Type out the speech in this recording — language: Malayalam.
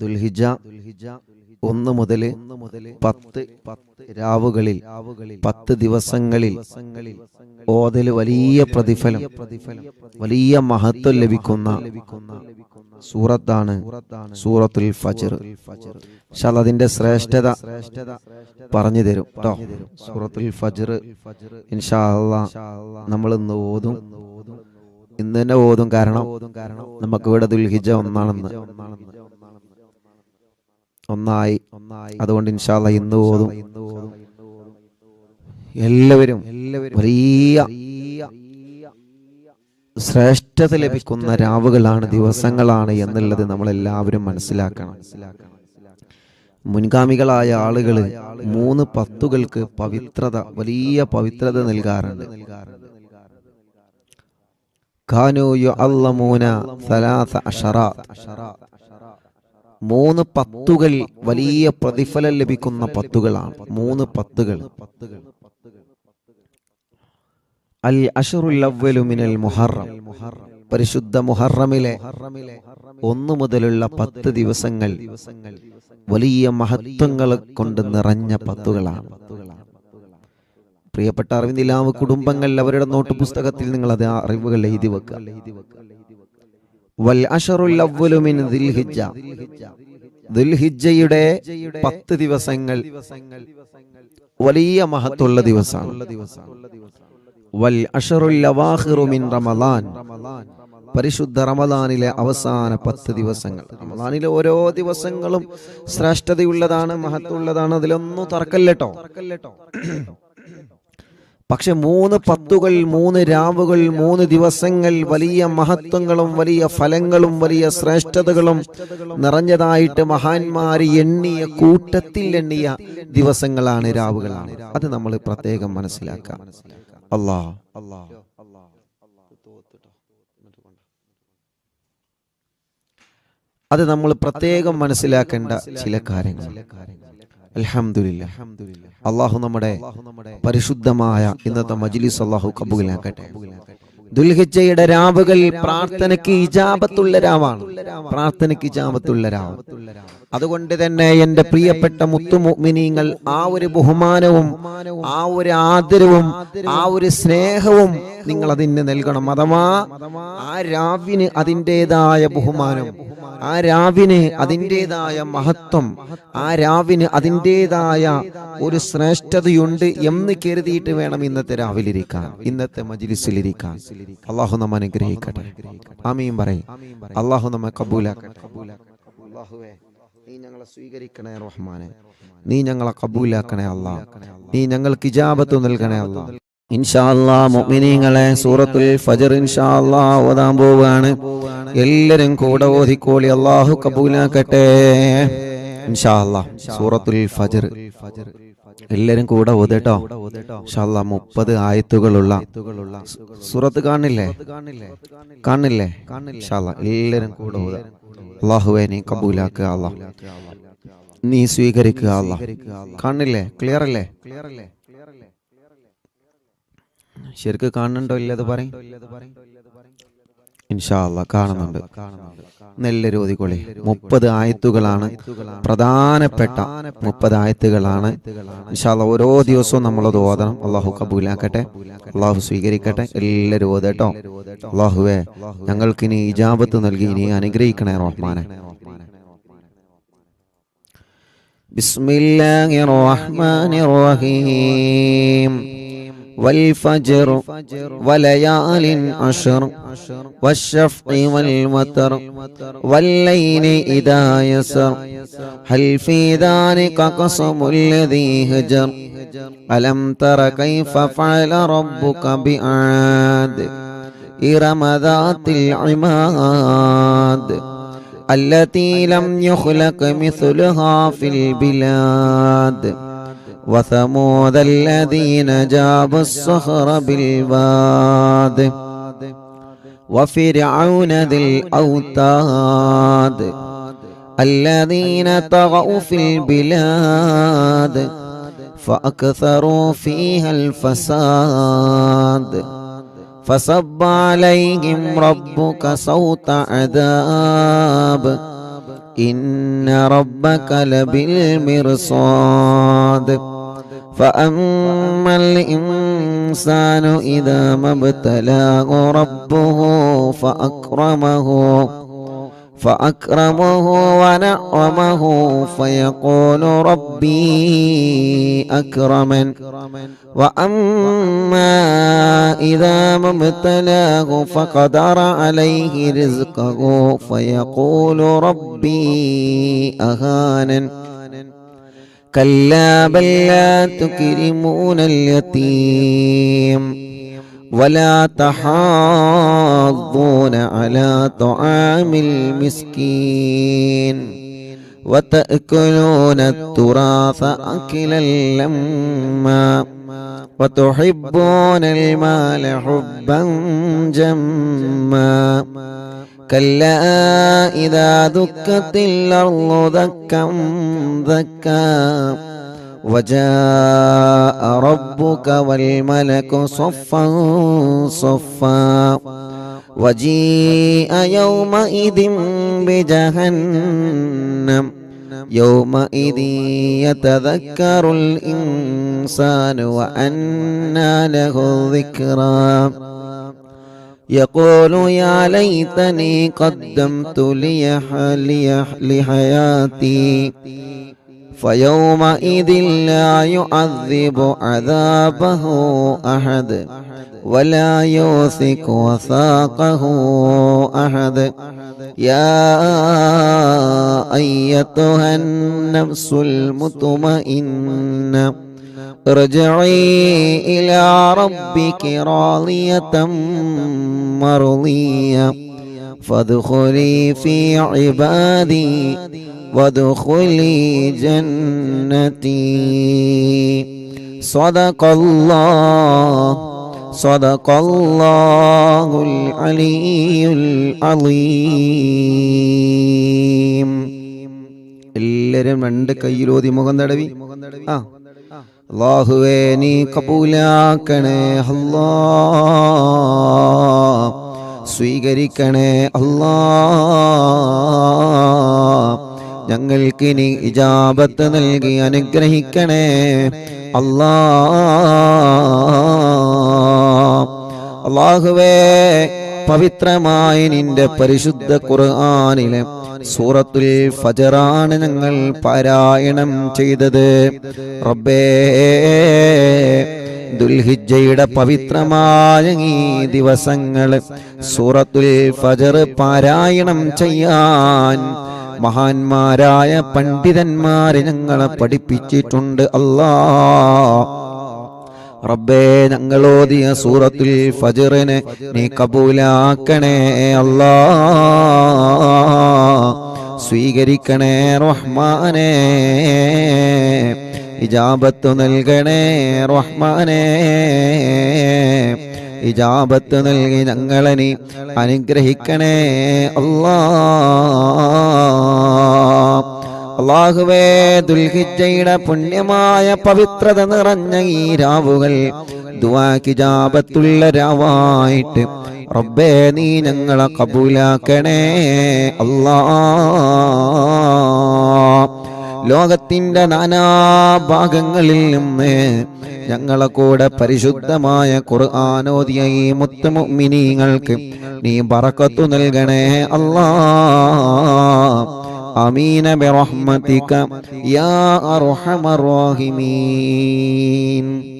ദുൽഹിജ ഒന്ന് മുതൽ പത്ത് രാവുകളിൽ പത്ത് ദിവസങ്ങളിൽ ഓതൽ വലിയ പ്രതിഫലം വലിയ മഹത്വം ലഭിക്കുന്ന സൂറത്താണ് സൂറത്തുൽ ഫജർ. പക്ഷെ അതിന്റെ ശ്രേഷ്ഠത പറഞ്ഞു തരും കേട്ടോ സൂറത്തുൽ ഫജർ ഇൻഷാ നമ്മൾ ഇന്ന് ഓതും. ഇന്ന് തന്നെ ഓതും കാരണം നമുക്ക് ഇവിടെ ദുൽഹിജ ഒന്നാണെന്ന്. ഒന്നായി അതുകൊണ്ട് ഇൻഷാല്ല ഇന്ന് ഓതും. എല്ലാവരും വലിയ ശ്രേഷ്ഠത ലഭിക്കുന്ന രാവുകളാണ് ദിവസങ്ങളാണ് എന്നുള്ളത് നമ്മൾ എല്ലാവരും മനസ്സിലാക്കണം. മുൻഗാമികളായ ആളുകൾ മൂന്ന് പത്തുകൾക്ക് പവിത്രത വലിയ പവിത്രത നൽകാറുണ്ട്. സലാസ അശറാത്ത് മൂന്ന് പത്തുകൾ വലിയ പ്രതിഫലം ലഭിക്കുന്ന പത്തുകളാണ്. മൂന്ന് പത്തുകൾ. അൽ അഷറുൽ അവ്വലു മിനൽ മുഹറം. പരിശുദ്ധ മുഹറമിലെ ഒന്നു മുതലുള്ള പത്ത് ദിവസങ്ങൾ വലിയ മഹത്വങ്ങൾ കൊണ്ട് നിറഞ്ഞ പത്തുകളാണ്. പ്രിയപ്പെട്ട അറിവിന്ദിലാവ് കുടുംബങ്ങൾ അവരുടെ നോട്ട് പുസ്തകത്തിൽ നിങ്ങൾ അത് അറിവുകൾ എഴുതി വെക്കുക. വൽ അഷറുൽ അവ്വലു മിൻ ദിൽഹിജ്ജ ദുൽഹിജ്ജയുടെ പത്ത് ദിവസങ്ങൾ വലിയ മഹത്തുള്ള ദിവസമാണ്. വൽ മിൻ റമളാൻ പരിശുദ്ധ റമദാനിലെ അവസാന പത്ത് ദിവസങ്ങൾ. റമദാനിലെ ഓരോ ദിവസങ്ങളും ശ്രേഷ്ഠതയുള്ളതാണ് മഹത്വമുള്ളതാണ് അതിലൊന്നും തർക്കല്ലേട്ടോ പക്ഷെ മൂന്ന് പത്തുകൾ മൂന്ന് രാവുകൾ മൂന്ന് ദിവസങ്ങൾ വലിയ മഹത്വങ്ങളും വലിയ ഫലങ്ങളും വലിയ ശ്രേഷ്ഠതകളും നിറഞ്ഞതായിട്ട് മഹാന്മാർ എണ്ണിയ കൂട്ടത്തിൽ എണ്ണിയ ദിവസങ്ങളാണ് രാവുകളാണ്. അത് നമ്മൾ പ്രത്യേകം മനസ്സിലാക്കാം. അല്ലാ അത് നമ്മൾ പ്രത്യേകം മനസ്സിലാക്കേണ്ട ചില കാര്യങ്ങൾ അള്ളാഹു നമ്മുടെ പരിശുദ്ധമായ ഇന്നത്തെ മജ്ലിസ് അള്ളാഹു കബൂലാക്കട്ടെ ദുൽഹിജയുടെ രാവുകൾ പ്രാർത്ഥനയ്ക്ക് ഇജാപത്തുള്ള രാവാണ്. പ്രാർത്ഥനയ്ക്ക് ഇജാപത്തുള്ള രാവ്. അതുകൊണ്ട് തന്നെ എന്റെ പ്രിയപ്പെട്ട മുത്തുമുമിനീങ്ങൾ ആ ഒരു ബഹുമാനവും ആ ഒരു ആദരവും ആ ഒരു സ്നേഹവും നിങ്ങൾ അതിന് നൽകണം. അഥവാ ആ രാവിന് അതിന്റെതായ ബഹുമാനം. ആ രാവിന് അതിന്റെതായ മഹത്വം ആ രാവിന് അതിന്റെതായ ഒരു ശ്രേഷ്ഠതയുണ്ട് എന്ന് കരുതിയിട്ട് വേണം ഇന്നത്തെ രാവിലിരിക്കാൻ ഇന്നത്തെ മജിലിസിലിരിക്കാൻ. അള്ളാഹു നമ്മ അനുഗ്രഹിക്കട്ടെ. ആമീൻ പറയും. അള്ളാഹു നമ്മെ കബൂലാക്കട്ടെ. നീ ഞങ്ങളെ സ്വീകരിക്കണേ റഹ്മാനെ. നീ ഞങ്ങളെ കബൂലാക്കണേ അല്ല നീ ഞങ്ങൾക്ക് ഇജാബത്ത് നൽകണേ അല്ലാ ഇൻഷാല്ലാ മുഅ്മിനീങ്ങളെ സൂറത്തുൽ ഫജർ ഇൻഷാല്ലാ ഓതാൻ പോവുകയാണ്. എല്ലാരും കൂടെ ഓതിക്കോളി. അള്ളാഹു കബൂലാക്കട്ടെ. ഇൻഷാല്ലാ സൂറത്തുൽ ഫജർ. എല്ലാരും കൂടെ ഓതട്ടോ. ഇൻഷാല്ലാ മുപ്പത് ആയത്തുകളുള്ള സൂറത്ത് കാണില്ലേ? കാണില്ലേ? എല്ലാരും കൂടെ ഓത. അള്ളാഹുവെ നീ കബൂലാക്കുക അള്ളാഹ് നീ സ്വീകരിക്കുക അള്ളാഹ് കാണില്ലേ? ക്ലിയർ അല്ലേ ക്ലിയർ അല്ലേ ശരിക്ക് കാണുന്നുണ്ടോ ഇല്ലത് പറയും? ഇൻഷാല്ല കാണുന്നുണ്ട്. നെല്ലൊരു ഓതിക്കൊള്ളി മുപ്പത് ആയത്തുകളാണ്. പ്രധാനപ്പെട്ട മുപ്പത് ആയത്തുകളാണ്. ഇൻഷാല്ല ഓരോ ദിവസവും നമ്മളത് ഓതണം. അള്ളാഹു കബൂലാക്കട്ടെ. അള്ളാഹു സ്വീകരിക്കട്ടെ. എല്ലാവരും ഓതട്ടോ ഞങ്ങൾക്ക് ഞങ്ങൾക്കിനി ഇജാബത്ത് നൽകി ഇനി അനുഗ്രഹിക്കണേ റഹ്മാനെ. ബിസ്മില്ലാഹിർ റഹ്മാനിർ റഹീം. والفجر وليال عشر والشفع والوتر والليل إذا يسر. هل في ذلك قسم الذي هجر؟ ألم تر كيف فعل ربك بعاد؟ إرم ذات العماد التي لم يخلق مثلها في البلاد. وثمود الذين جابوا الصخر بالواد وفرعون ذي الأوتاد الذين طغوا في البلاد فأكثروا فيها الفساد فصب عليهم ربك صوت عذاب إن ربك لبالمرصاد فأما الإنسان إذا ما ابتلاه ربه فأكرمه فأكرمه ونعمه فيقول ربي أكرمن. وأما إذا ما ابتلاه فقدر عليه رزقه فيقول ربي أهانن. كلا بل لا تكرمون اليتيم ولا تحاضون على طعام المسكين وتأكلون التراث أكلا لما وتحبون المال حبا جما كلا إذا دكت الأرض دكا دكا وجاء ربك والملك صفا صفا وجيء يومئذ بجهنم يومئذ يتذكر الإنسان وأنى له الذكرى يقول يا ليتني قدمت لي لحياتي. فيومئذ لا يعذب عذابه أحد ولا يوثق وثاقه أحد. يا أيتها النفس المطمئنة ارجعي إلى ربك راضية مرضية فادخلي في عبادي وادخلي جنتي صدق الله صدق الله العلي العظيم എല്ലാരും രണ്ട് കയ്യിലോതി മുഖം തടവി ആ അള്ളാഹുവേ നീ കബൂലാക്കണേ അല്ലാ സ്വീകരിക്കണേ അല്ലാ ഞങ്ങൾക്ക് ഇനി ഇജാബത്ത് നൽകി അനുഗ്രഹിക്കണേ. അല്ലാ അള്ളാഹുവേ പവിത്രമായ നിന്റെ പരിശുദ്ധ ഖുർആനിലെ സൂറത്തുൽ ഫജറാണ് ഞങ്ങൾ പാരായണം ചെയ്തത്. റബ്ബേ ദുൽഹിജയുടെ പവിത്രമായ ഈ ദിവസങ്ങൾ സൂറത്തുൽ ഫജർ പാരായണം ചെയ്യാൻ മഹാന്മാരായ പണ്ഡിതന്മാരെ ഞങ്ങളെ പഠിപ്പിച്ചിട്ടുണ്ട്. അല്ലാ. റബ്ബേ ഞങ്ങളോദിയ സൂറത്തിൽ ഫജറിനെ നീ കബൂലാക്കണേ. അല്ലാ. സ്വീകരിക്കണേ റഹ്മാനേ. ഇജാബത്ത് നൽകണേ റഹ്മാനേ. ഇജാബത്ത് നൽകി ഞങ്ങളെ നീ അനുഗ്രഹിക്കണേ. അല്ലാ. അള്ളാഹുവേ ദുൽഹിജയുടെ പുണ്യമായ പവിത്രത നിറഞ്ഞ ഈ രാവുകൾ ദുവാക്കിജാപത്തുള്ള രാവായിട്ട് റബ്ബേ നീ ഞങ്ങളെ കബൂലാക്കണേ. അല്ലാ. ലോകത്തിന്റെ നാനാഭാഗങ്ങളിൽ നിന്ന് ഞങ്ങളെ കൂടെ പരിശുദ്ധമായ ഖുർആാനോദിയ ഈ മുത്തുമിനീങ്ങൾക്ക് നീ പറക്കത്തു നൽകണേ അല്ലാ. അമീന ബിറഹ്മതിക. യാ അർഹമർ റഹീമീൻ.